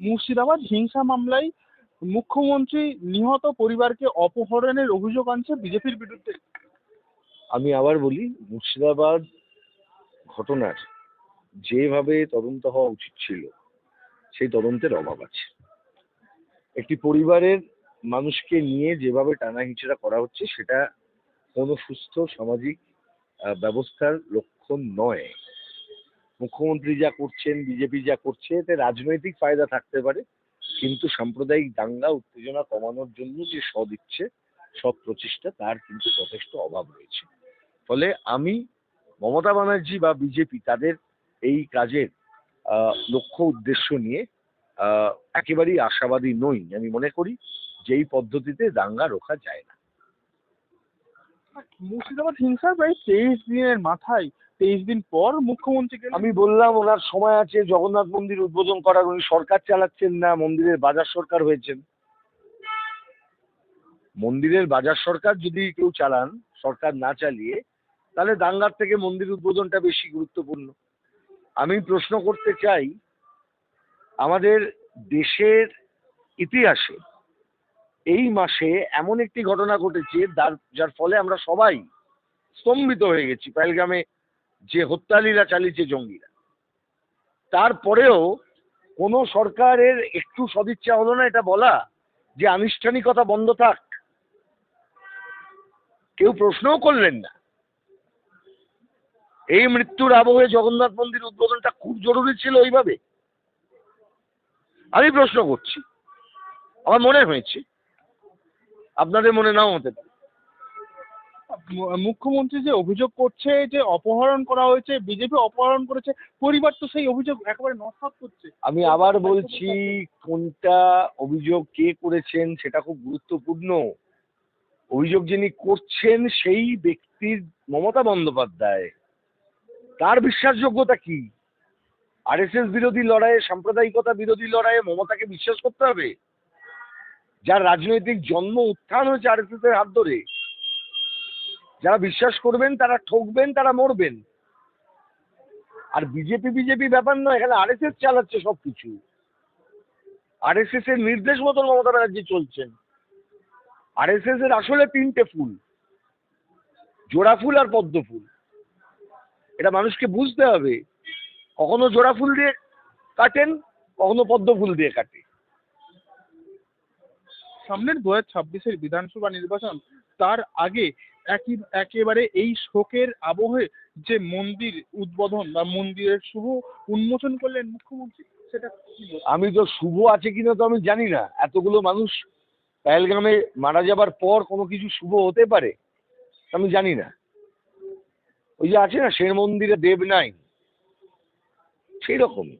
মুর্শিদাবাদ হিংসা মামলায় মুখ্যমন্ত্রী নিহত পরিবারকে অপহরণের অভিযোগ আনছে বিজেপির বিরুদ্ধে। আমি আবার বলি, মুর্শিদাবাদ ঘটনার যেভাবে তদন্ত হওয়া উচিত ছিল, সেই তদন্তের অভাব আছে। একটি পরিবারের মানুষকে নিয়ে যেভাবে টানা হিচড়া করা হচ্ছে, সেটা কোনো সুস্থ সামাজিক ব্যবস্থার লক্ষণ নয়। মুখ্যমন্ত্রী যা করছেন বিজেপি যা করছে, এতে রাজনৈতিক ফায়দা থাকতে পারে। কিন্তু সাম্প্রদায়িক দাঙ্গা, উত্তেজনা কমানোর জন্য যে সদিচ্ছে সৎ প্রচেষ্টা, তার কিন্তু যথেষ্ট অভাব রয়েছে। ফলে আমি মমতা ব্যানার্জি বা বিজেপি তাদের এই কাজের লক্ষ্য উদ্দেশ্য নিয়ে একেবারেই আশাবাদী নই। আমি মনে করি যে এই পদ্ধতিতে দাঙ্গা রোখা যায় না। মুর্শিদাবাদ হিংসার প্রায় তেইশ দিনের মাথায় তেইশ দিন পর মুখ্যমন্ত্রী আমি বললাম, ওনার সময় আছে, জগন্নাথ মন্দির উদ্বোধন করার, উনি সরকার চালাচ্ছেন না, মন্দিরের বাজার সরকার হয়েছেন। মন্দিরের বাজার সরকার যদি কেউ চালান, সরকার না চালিয়ে, তাহলে দাঙ্গার থেকে মন্দির উদ্বোধনটা বেশি গুরুত্বপূর্ণ। আমি প্রশ্ন করতে চাই, আমাদের দেশের ইতিহাসে এই মাসে এমন একটি ঘটনা ঘটেছে, যার ফলে আমরা সবাই স্তম্ভিত হয়ে গেছি। পেলগ্রামে যে হত্যালীলা চালিয়েছে জঙ্গিরা। তারপরেও কোনো সরকারের একটু সদিচ্ছা হলো না এটা বলা যে আনুষ্ঠানিকতা বন্ধ থাক। কেউ প্রশ্নও করলেন না। এই মৃত্যুর আবহে জগন্নাথ মন্দির উদ্বোধনটা খুব জরুরি ছিল ওইভাবে আমি প্রশ্ন করছি। আমার মনে হয়েছে। আপনাদের মনে নাও হতে পারে। মুখ্যমন্ত্রী যে অভিযোগ করছে যে অপহরণ করা হয়েছে, বিজেপি অপহরণ করেছে, পরিবার তো সেই অভিযোগ একেবারে নস্বাত করছে। আমি আবার বলছি, কোনটা অভিযোগ কে করেছেন সেটা খুব গুরুত্বপূর্ণ। অভিযোগ যিনি করছেন সেই ব্যক্তির মমতা বন্দ্যোপাধ্যায়। তার বিশ্বাসযোগ্যতা কি? আরএসএস বিরোধী লড়াইয়ে, সাম্প্রদায়িকতা বিরোধী লড়াইয়ে মমতাকে বিশ্বাস করতে হবে? যার রাজনৈতিক জন্ম উত্থান হয়েছে আরএসএস এর হাত ধরে। যারা বিশ্বাস করবেন, তারা ঠকবেন, তারা মরবেন। আর বিজেপি বিজেপি ব্যাপার নয়, এখানে আরএসএস চালাচ্ছে সবকিছু। আরএসএস এর নির্দেশ মতন মমতা ব্যানার্জি চলছেন। আরএসএস এর আসলে তিনটে ফুল। জোড়া ফুল আর পদ্ম ফুল। এটা মানুষকে বুঝতে হবে। কখনো জোড়া ফুল দিয়ে কাটেন, কখনো পদ্ম ফুল দিয়ে কাটে। সামনের দু হাজার ছাব্বিশের বিধানসভা নির্বাচন, তার আগে একই, একেবারে এই শোকের আবহে যে মন্দির উদ্বোধন বা মন্দিরের শুভ উন্মোচন করলেন মুখ্যমন্ত্রী, সেটা আমি তো শুভ আছে কিনা তো আমি জানি না। এতগুলো মানুষ পেহেলগামে মারা যাবার পর কোনো কিছু শুভ হতে পারে, আমি জানি না। ওই যে আছে না সেন মন্দিরে দেব নাই। সেই রকমই